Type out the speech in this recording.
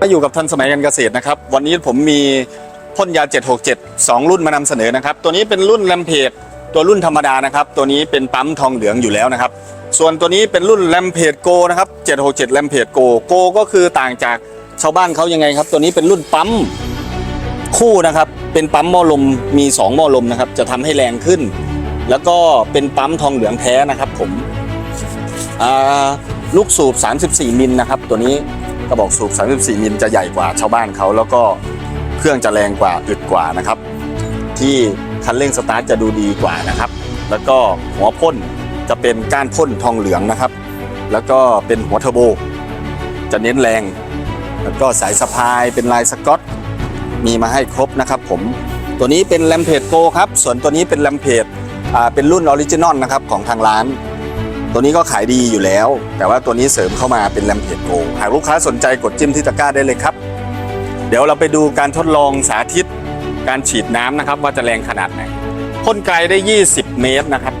มาอยู่กับทันสมัยการเกษตรนะครับ วันนี้ผมมีพ่นยา 767 2 รุ่นมานำเสนอนะครับ ตัวนี้เป็นรุ่นแลมเพจตัวรุ่นธรรมดานะครับ ตัวนี้เป็นปั๊มทองเหลืองอยู่แล้วนะครับ ส่วนตัวนี้เป็นรุ่นแลมเพจโกนะครับ 767แลมเพจโกโกก็คือต่างจากชาวบ้านเขายังไงครับ ตัวนี้เป็นรุ่นปั๊มคู่นะครับ เป็นปั๊มหม้อลมมี 2 หม้อลมนะครับ จะทำให้แรงขึ้น แล้วก็เป็นปั๊มทองเหลืองแท้นะครับ ผมลูกสูบ 34 มิลนะครับ ตัวนี้ กระบอกสูบ 34 มิลจะใหญ่กว่าชาวบ้านเขาแล้วก็เครื่องจะแรงกว่าอึดกว่านะครับ ที่คันเร่งสตาร์ทจะดูดีกว่านะครับ แล้วก็หัวพ่นจะเป็นก้านพ่นทองเหลืองนะครับ แล้วก็เป็นหัวเทอร์โบ จะเน้นแรง แล้วก็สายสะพายเป็นลายสกอต มีมาให้ครบนะครับผมตัวนี้เป็นแลมเพจโกครับส่วนตัวนี้เป็นแลมเพจเป็นรุ่นออริจินอลนะครับของทางร้าน ตัวนี้ก็ขายดีอยู่แล้ว แต่ว่าตัวนี้เสริมเข้ามาเป็นแลมเพจโกหากลูกค้าสนใจกดจิ้มที่ตะกร้าได้เลยครับ เดี๋ยวเราไปดูการทดลองสาธิต การฉีดน้ำนะครับ ว่าจะแรงขนาดไหนพ่นไกลได้ 20 เมตรนะครับ